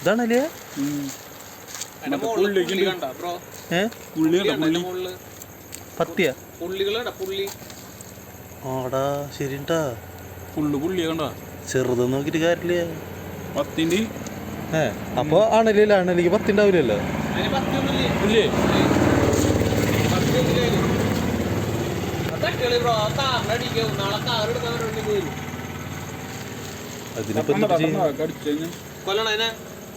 ഇതാണല്ലേ? പത്തിയ? ആടാ ശരിട്ടാ. ചെറുത് നോക്കിട്ട് കാര്യമില്ല. പത്തിന്റെ? ഏ അപ്പൊ ആണല്ലേ ആണല്ലേ പത്തിണ്ടാവില്ലല്ലോ അതിന് പത്തൊന്നുമില്ലേ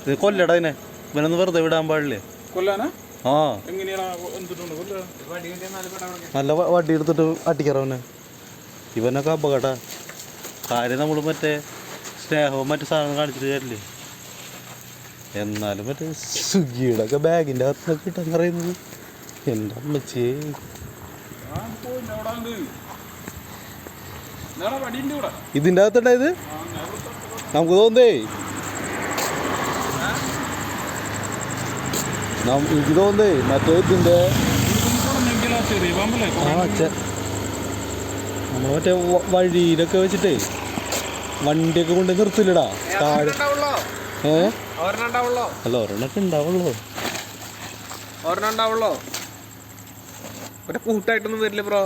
ഇത് കൊല്ലടാ ഇതിനെ ഇവനൊന്ന് വെറുതെ വിടാൻ പാടില്ലേ? കൊല്ലാനാ? ആ. നല്ല വടി എടുത്തിട്ട് അടിക്കറവനെ ഇവനൊക്കെ അപകട. കാര്യം നമ്മൾ മറ്റേ സ്നേഹവും മറ്റു സാധനം കാണിച്ചിട്ട് കാര്യമില്ലേ? എന്നാലും മറ്റേ സ്വിഗ്ഗിയുടെ ഒക്കെ ബാഗിന്റെ അകത്തൊക്കെ കിട്ടാൻ പറയുന്നത് എന്റെ അമ്മച്ചിയെ ഇതിന്റെ അകത്തുണ്ടായത്? നമുക്ക് തോന്നേ എനിക്ക് തോന്നേ മറ്റേ ഇതിന്റെ ആ നമ്മൾ മറ്റേ വഴിയിലൊക്കെ വെച്ചിട്ടേ വണ്ടിയൊക്കെ കൊണ്ട് നിർത്തില്ലടാ. താഴെ ഉണ്ടാവുള്ളോ ഏ? അല്ല ഒരെണ്ണൊക്കെ ഉണ്ടാവുള്ളൂ. ഒരെണ്ണം ഉണ്ടാവുള്ളോ ഒരു കൂട്ടായിട്ടൊന്നും വരില്ല ബ്രോ.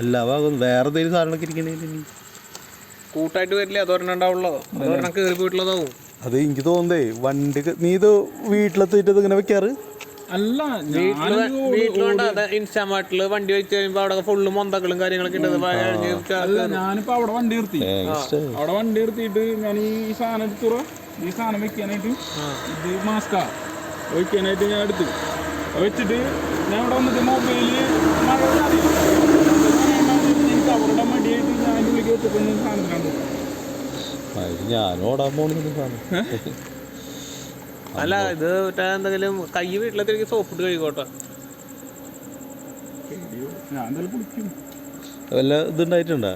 അല്ല വേറെ എന്തെങ്കിലും സാധനങ്ങളൊക്കെ ഇരിക്കണേ കൂട്ടായിട്ട് വരില്ല അത് ഒരെണ്ണം ഉണ്ടാവുള്ളോ അത് ഒരെണ്ണം കയറി പോയിട്ടുള്ളതാവും. അത് എനിക്ക് തോന്നേ വണ്ടി നീ ഇത് വീട്ടിലെത്തിയിട്ട് ഇങ്ങനെ വെക്കാറ്? അല്ല ഇൻസ്റ്റാമാർട്ടിൽ വണ്ടി വെച്ച് കഴിയുമ്പോ അവിടെ ഫുള്ള് മൊന്തകളും കാര്യങ്ങളൊക്കെ ഉണ്ട് അല്ല ഞാനിപ്പോ അവിടെ വണ്ടി നിർത്തി. അവിടെ വണ്ടി നിർത്തിയിട്ട് ഞാൻ ഈ സാധനം എടുത്തുറ ഈ സാധനം വെക്കാനായിട്ട് ഇത് മാസ്കാ വെക്കാനായിട്ട് ഞാൻ എടുത്തു. വെച്ചിട്ട് ഞാൻ ഇവിടെ വന്നിട്ട് മൊബൈലിൽ മഴ അത് ഓടാൻ സാധനം അല്ല ഇത് മറ്റേ എന്തെങ്കിലും കൈ വീട്ടിലെത്തി സോപ്പ് കഴിക്കോട്ടെ ഞാൻ വല്ല ഇതുണ്ടായിട്ടുണ്ടോ?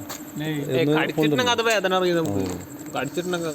കടിച്ചിട്ടുണ്ടെങ്കിൽ അത് വേദന അറിയും നമുക്ക്. കടിച്ചിട്ടുണ്ടെങ്കിൽ